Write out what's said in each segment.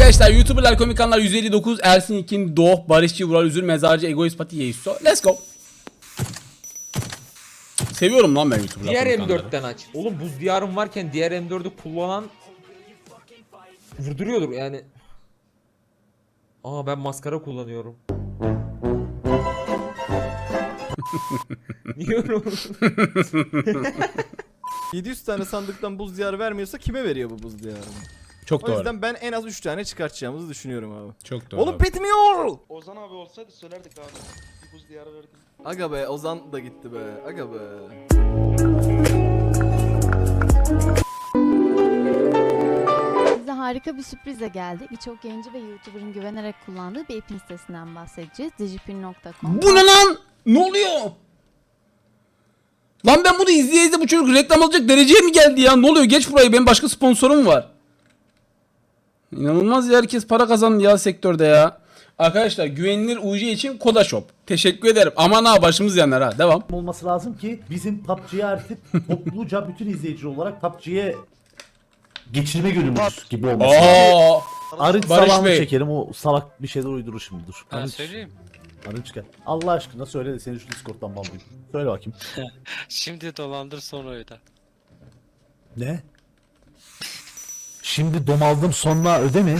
Arkadaşlar YouTuber'lar, komik anlar 159, Ersin İkin, Doğ, Barışçı, Vural Üzül, Mezarcı, Egoist Pati, Yeiso. Let's go. Seviyorum lan ben YouTuber'lar, Diğer komik anları. M4'ten aç. Oğlum buz diyarım varken diğer M4'ü kullanan vurduruyordur yani. Aa ben maskara kullanıyorum. Diyorum. 700 tane sandıktan buz diyarı vermiyorsa kime veriyor bu buz diyarını? Çok O doğru. yüzden ben en az 3 tane çıkartacağımızı düşünüyorum abi. Çok doğru. Oğlum bitmiyor! Ozan abi olsaydı söylerdik abi. Bir buz diyarı verdim. Aga be Ozan da gitti be. Aga be. Size harika bir sürprizle geldik. Birçok yayıncı ve YouTuber'ın güvenerek kullandığı bir ipin sitesinden bahsedeceğiz. Digipin.com. Bu ne lan? Ne oluyor? Lan ben bunu izleye izle bu çocuk reklam alacak dereceye mi geldi ya? Ne oluyor? Geç burayı. Benim başka sponsorum var. İnanılmaz ya. Herkes para kazandı ya sektörde ya. Arkadaşlar güvenilir UC için Koda Shop. Teşekkür ederim. Aman ha başımız yanar ha. Devam. olması lazım ki bizim PUBG'ye artık topluca bütün izleyiciler olarak PUBG'ye geçirme günümüz gibi olması lazım. Aa, Arınç Barış salağını Bey. çekerim o salak bir şeyler uydurur şimdi dur. Ben Arınç, söyleyeyim. Arınç gel. Allah aşkına söyle de seni şu Discord'dan bağlayayım. Söyle bakayım. Şimdi dolandır sonra öde. Ne? Şimdi domaldım sonra öde mi?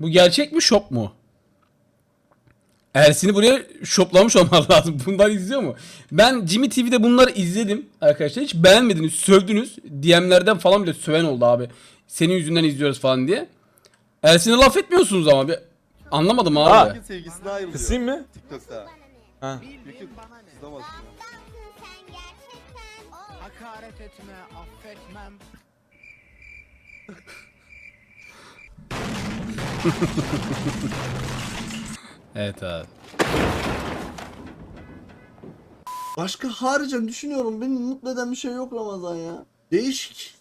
bu gerçek mi şop mu? Ersin'i buraya şoplamış olmalı lazım. Bunlar izliyor mu? Ben Jimmy TV'de bunları izledim arkadaşlar. Hiç beğenmediniz, sövdünüz. DM'lerden falan bile söven oldu abi. Senin yüzünden izliyoruz falan diye. Ersin'e laf etmiyorsunuz ama bir anlamadım abi. Herkes sevgisine ayrılıyor. Kısayım mı? TikTok'ta. Ha. Yok yok. Kızamazsın ya. Hakaret etme, affetmem. Evet abi. Başka haricen düşünüyorum beni mutlu eden bir şey yok Ramazan ya. Değişik.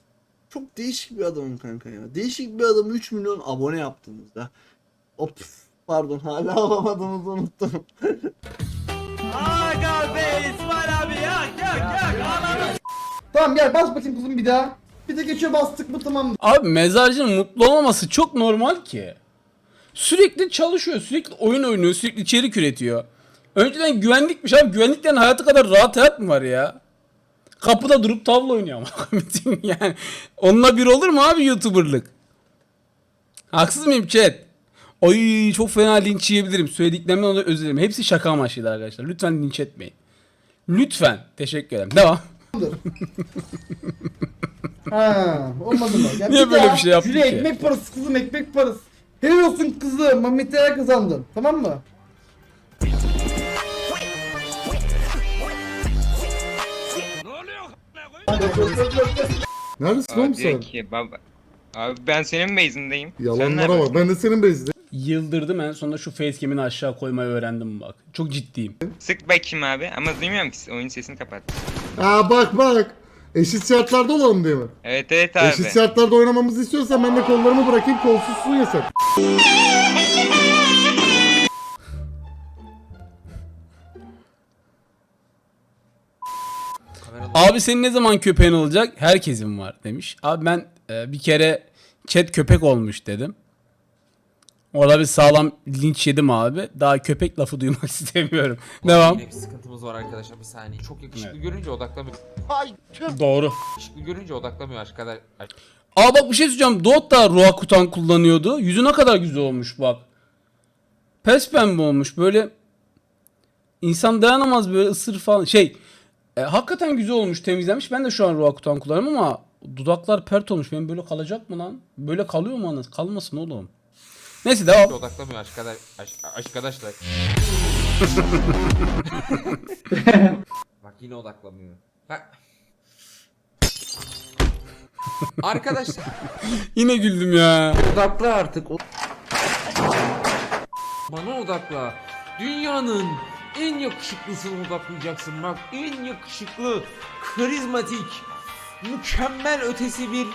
Çok değişik bir adamım kanka ya. Değişik bir adamı 3 milyon abone yaptığınızda. Hop pardon hala alamadığımızı unuttum. Tamam gel bas bakayım kızım bir daha. Bir de geçiyor bastık mı tamam. Abi mezarcının mutlu olmaması çok normal ki. Sürekli çalışıyor, sürekli oyun oynuyor, sürekli içerik üretiyor. Önceden güvenlikmiş abi. Güvenliklerin hayatı kadar rahat hayat mı var ya? Kapıda durup tavla oynuyor ama. Yani. Onunla bir olur mu abi YouTuber'lık? Haksız mıyım chat? Oy çok fena linç yiyebilirim. Söylediklerimden dolayı özür dilerim. Hepsi şaka amaçlıydı arkadaşlar. Lütfen linç etmeyin. Lütfen. Teşekkür ederim. Devam. Ha olmadı mı? Ya Niye böyle daha bir şey yaptın Jüri ki? ekmek parası kızım ekmek parası. Helal olsun kızım. Mamita'ya kazandın. Tamam mı? Neredesin oğlum sen? ki baba. Abi ben senin base'indeyim. Yalanlara bak. Ben de senin bezdi. Yıldırdım en sonunda şu facecam'ini aşağı koymayı öğrendim bak. Çok ciddiyim. Sık bakayım abi ama duymuyorum ki oyun sesini kapat. Aa bak bak. Eşit şartlarda olalım diye mi? Evet evet abi. Eşit şartlarda oynamamızı istiyorsan ben de kollarımı bırakayım kolsuz su yesek. Abi senin ne zaman köpeğin olacak? Herkesin var demiş. Abi ben e, bir kere chat köpek olmuş dedim. Orada bir sağlam linç yedim abi. Daha köpek lafı duymak istemiyorum. Devam. Yine bir sıkıntımız var arkadaşlar bir saniye. Çok yakışıklı Evet. görünce odaklamıyor. Doğru. Yakışıklı görünce odaklamıyor arkadaş. Aa bak bir şey söyleyeceğim. Dot da Roakutan kullanıyordu. Yüzü ne kadar güzel olmuş bak. Pes pembe olmuş. Böyle insan dayanamaz böyle ısır falan. Şey e, hakikaten güzel olmuş temizlenmiş. Ben de şu an Roakutan kullanıyorum ama dudaklar pert olmuş. Benim böyle kalacak mı lan? Böyle kalıyor mu anasını? Kalmasın oğlum. Neyse devam. Odaklamıyor arkadaş. Arkadaşlar. Bak yine odaklamıyor. Bak. Arkadaşlar Yine güldüm ya. odakla artık. O- Bana odakla. Dünyanın en yakışıklısına odaklayacaksın. Bak en yakışıklı, karizmatik, mükemmel ötesi bir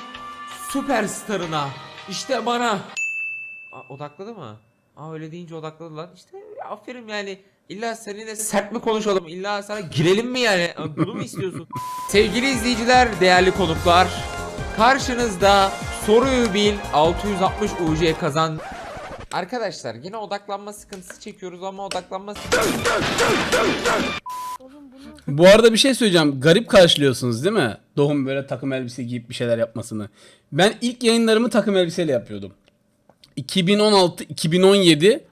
süperstarına. İşte bana. Odakladı mı? Aa öyle deyince odakladı lan. İşte aferin yani. İlla seninle sert mi konuşalım? İlla sana girelim mi yani? Bunu mu istiyorsun? Sevgili izleyiciler, değerli konuklar. Karşınızda soruyu bil 660 UC kazan. Arkadaşlar yine odaklanma sıkıntısı çekiyoruz ama odaklanma sıkıntısı Bu arada bir şey söyleyeceğim. Garip karşılıyorsunuz değil mi? Doğum böyle takım elbise giyip bir şeyler yapmasını. Ben ilk yayınlarımı takım elbiseyle yapıyordum. 2016, 2017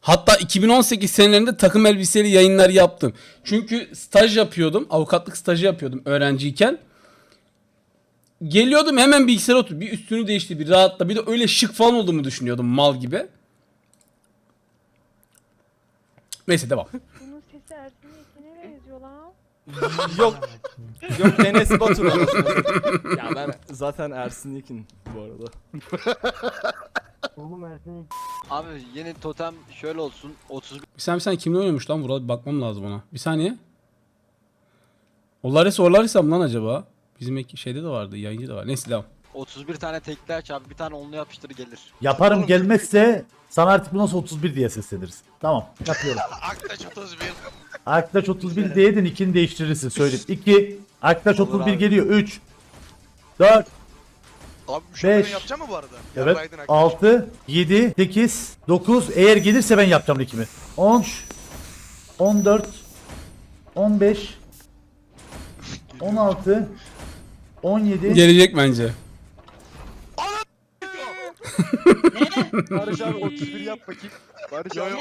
hatta 2018 senelerinde takım elbiseli yayınlar yaptım. Çünkü staj yapıyordum. Avukatlık stajı yapıyordum öğrenciyken. Geliyordum hemen bilgisayara otur. Bir üstünü değişti, bir rahatla. Bir de öyle şık falan olduğumu düşünüyordum mal gibi. Neyse devam. Bunun sesi Ersin'in ikine benziyor lan. Yok. Yok Enes Batur. Ya ben Zaten Ersin Yekin bu arada. Abi yeni totem şöyle olsun 31 Bir saniye bir saniye kimle oynuyormuş lan Vural? Bakmam lazım ona. Bir saniye. Olaris Olaris'a mı lan acaba? Bizim ek- şeyde de vardı, yayıncı da var. Neyse devam. 31 tane tekli aç abi bir tane onlu yapıştır gelir. Yaparım gelmezse sana artık bu nasıl 31 diye sesleniriz. Tamam yapıyorum. Aktaş 31. Arkadaş 31 diyedin ikini değiştirirsin söyleyeyim. 2 Arkadaş Olur 31 abi. geliyor 3 4 Abi şu Beş. oyunu yapacak mı bu arada? Evet 6 7 8 9 eğer gelirse ben yapacağım ikimi. 10 14 15 16 17 Gelecek bence. Barış abi 31 yap bakayım. Barış abi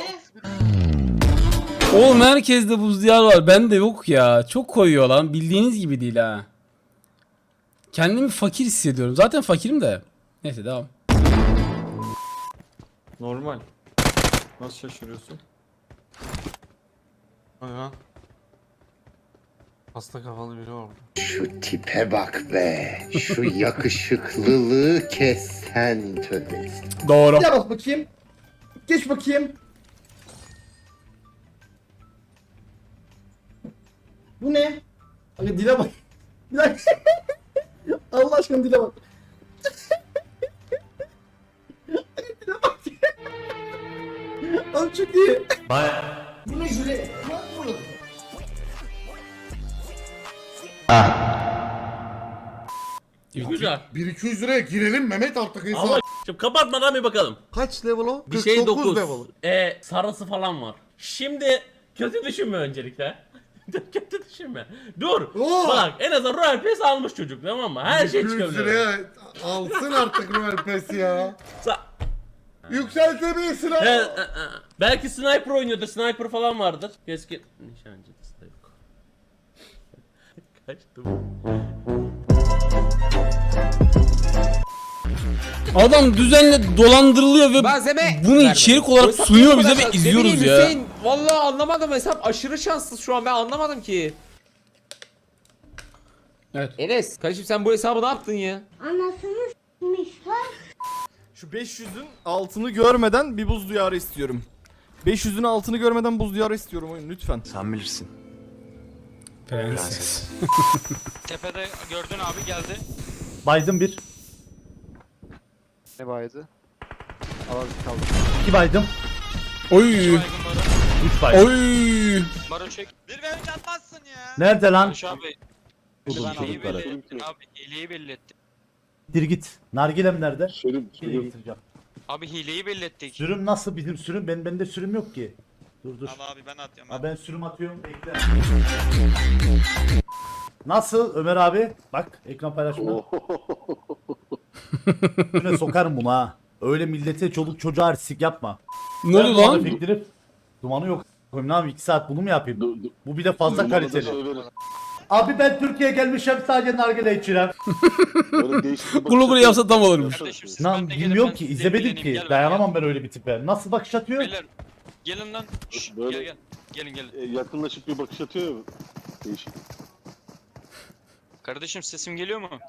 Oğlum herkeste buz diyar var. Bende yok ya. Çok koyuyor lan. Bildiğiniz gibi değil ha. Kendimi fakir hissediyorum. Zaten fakirim de. Neyse devam. Normal. Nasıl şaşırıyorsun? hasta kafalı biri oldu. Şu tipe bak be. Şu yakışıklılığı kes sen tövbe. Doğru. Bir daha bas bakayım. Geç bakayım. Bu ne? Aga dile bak. Bir dakika. Allah aşkına dile bak. Dile bak. Abi çok iyi. Bu ne. Güzel. 1200 liraya girelim Mehmet artık hesap. Ama şimdi kapatmadan bir bakalım. Kaç level o? Bir şey 9. level. E sarısı falan var. Şimdi kötü düşünme öncelikle. kötü düşünme. Dur. Oo! Bak en azından Royal Pass almış çocuk tamam mı? Her şey 1200 çıkabilir. liraya alsın artık Royal Pass ya. Sa- Yükseltebilirsin He, ha. e, e, belki sniper oynuyordur. Sniper falan vardır. Keşke nişancısı da yok. Kaçtım. Adam düzenli dolandırılıyor ve Malzeme bunu vermedi. içerik olarak sunuyor bize ve izliyoruz ya. Hüseyin, Vallahi anlamadım hesap aşırı şanssız şu an ben anlamadım ki. Evet. Enes, kardeşim sen bu hesabı ne yaptın ya? Şu 500'ün altını görmeden bir buz duyarı istiyorum. 500'ün altını görmeden buz duyarı istiyorum oyun lütfen. Sen bilirsin. Prenses. Tepede gördün abi geldi. Baydım 1 Ne baydı? Al kaldı. 2 baydım Oy. Baygın Baro. 3 baydım. Oy. Baro çek. Bir ve üç atmazsın ya. Nerede lan? Barış abi. Buldum Ben hileyi çocukları. belli ettin abi. Hileyi belli ettin. Dir git. Nargilem nerede? Sürüm, getireceğim. Abi hileyi belli ettik. Sürüm nasıl bizim sürüm? Ben bende sürüm yok ki. Dur dur. abi ben atıyorum. Ha ben sürüm atıyorum. Bekle. Nasıl Ömer abi? Bak ekran paylaşma. Üstüne sokarım bunu ha. Öyle millete çoluk çocuğa artistik yapma. Ne oldu duman lan? Dumanı yok. Koyayım ne yapayım 2 saat bunu mu yapayım? Bu bir de fazla kaliteli. Abi ben Türkiye'ye gelmişim sadece nargile içirem. Gulu gulu yapsa tam olurmuş. Kardeşim siz Lan gelin, bilmiyorum ben ki size izlemedim ki. Gel Dayanamam ben öyle bir tipe. Nasıl bakış atıyor? Beyler gelin lan. Şşş, gel gel. Gelin gelin. Yakınlaşıp bir bakış atıyor ya. Değişik. Kardeşim sesim geliyor mu?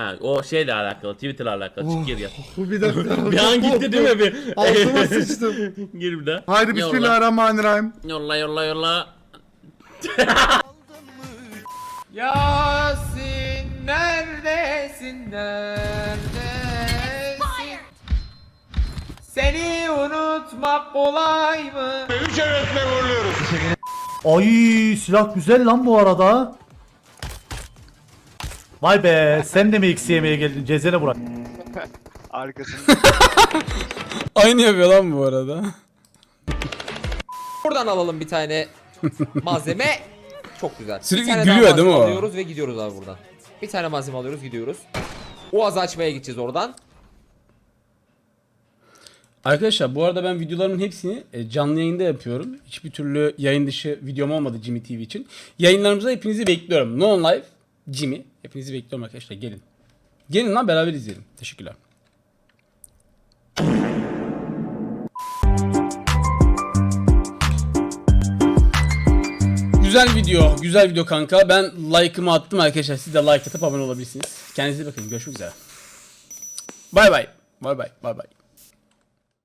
Ha, o şeyle alakalı, Twitter'la alakalı. Çık gir ya. Bu bir dakika. Bir an gitti değil mi bir? Altıma sıçtım. gir bir daha. Haydi Yolla. bismillahirrahmanirrahim. Yolla yolla yolla. Yasin neredesin neredesin? Seni Seni unutmak kolay mı? Ay silah güzel lan bu arada. Vay be sen de mi eksi yemeye geldin cezene bırak. Arkasında Aynı yapıyor lan bu arada. Buradan alalım bir tane malzeme. Çok güzel. Sürekli bir tane gülüyor değil mi malzeme o? alıyoruz ve gidiyoruz abi buradan. Bir tane malzeme alıyoruz gidiyoruz. Oğaz açmaya gideceğiz oradan. Arkadaşlar bu arada ben videolarımın hepsini e, canlı yayında yapıyorum. Hiçbir türlü yayın dışı videom olmadı Jimmy TV için. Yayınlarımıza hepinizi bekliyorum. Non Live Jimmy. Hepinizi bekliyorum arkadaşlar gelin. Gelin lan beraber izleyelim. Teşekkürler. Güzel video, güzel video kanka. Ben like'ımı attım arkadaşlar. Siz de like atıp abone olabilirsiniz. Kendinize bakın. Görüşmek üzere. Bay bay. Bay bay. Bay bay.